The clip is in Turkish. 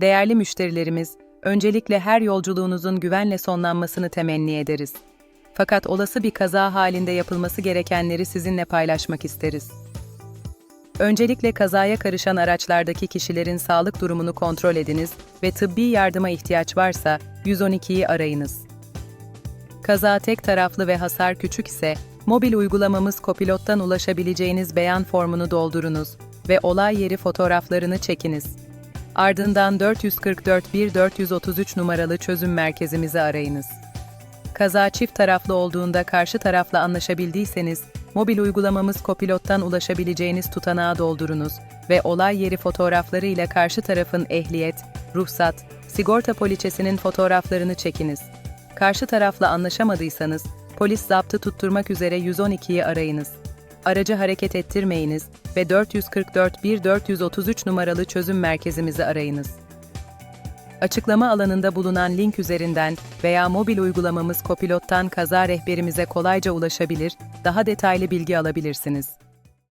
Değerli müşterilerimiz, öncelikle her yolculuğunuzun güvenle sonlanmasını temenni ederiz. Fakat olası bir kaza halinde yapılması gerekenleri sizinle paylaşmak isteriz. Öncelikle kazaya karışan araçlardaki kişilerin sağlık durumunu kontrol ediniz ve tıbbi yardıma ihtiyaç varsa 112'yi arayınız. Kaza tek taraflı ve hasar küçük ise, mobil uygulamamız Kopilot'tan ulaşabileceğiniz beyan formunu doldurunuz ve olay yeri fotoğraflarını çekiniz. Ardından 444 1433 numaralı çözüm merkezimizi arayınız. Kaza çift taraflı olduğunda karşı tarafla anlaşabildiyseniz, mobil uygulamamız Kopilot'tan ulaşabileceğiniz tutanağı doldurunuz ve olay yeri fotoğrafları ile karşı tarafın ehliyet, ruhsat, sigorta poliçesinin fotoğraflarını çekiniz. Karşı tarafla anlaşamadıysanız, polis zaptı tutturmak üzere 112'yi arayınız. Aracı hareket ettirmeyiniz ve 444 1433 numaralı çözüm merkezimizi arayınız. Açıklama alanında bulunan link üzerinden veya mobil uygulamamız Kopilot'tan kaza rehberimize kolayca ulaşabilir, daha detaylı bilgi alabilirsiniz.